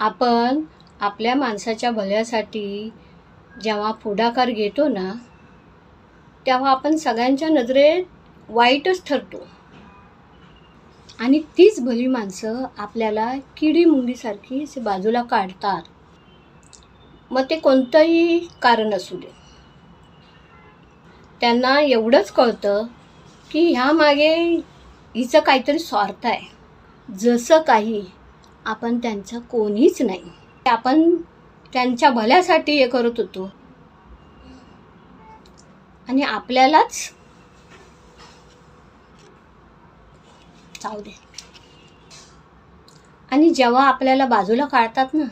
आपण आपल्या माणसाच्या भल्यासाठी जेव्हा पुढाकार घेतो ना तेव्हा आपण सगळ्यांच्या नजरेत वाईटच ठरतो. आणि तीच भली माणसं आपल्याला किडी मुंगीसारखी असे बाजूला काढतात. मग ते कोणतंही कारण असू दे. त्यांना एवढंच कळतं की ह्यामागे हिचं काहीतरी स्वार्थ आहे. जसं काही आपण त्यांचं कोणीच नाही. आपण त्यांच्या भल्यासाठी हे करत होतो. आणि आपल्यालाच जाऊ दे. आणि जेव्हा आपल्याला बाजूला काढतात ना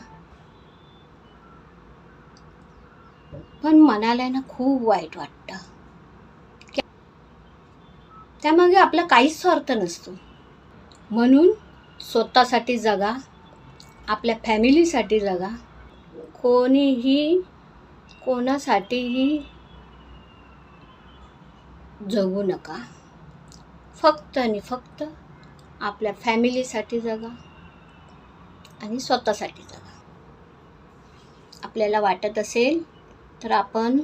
पण मनाला ना खूप वाईट वाटतं. त्यामागे आपला काहीच स्वार्थ नसतो. म्हणून स्वतःसाठी जगा आपल्या फॅमिलीसाठी जगा. कोणीही कोणासाठीही जगू नका. फक्त आणि फक्त आपल्या फॅमिलीसाठी जगा आणि स्वतःसाठी जगा. आपल्याला वाटत असेल तर आपण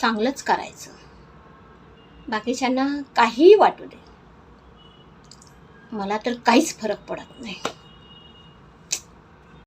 चांगलंच करायचं. बाकीच्यांना काहीही वाटू दे. मला तर काहीच फरक पडत नाही.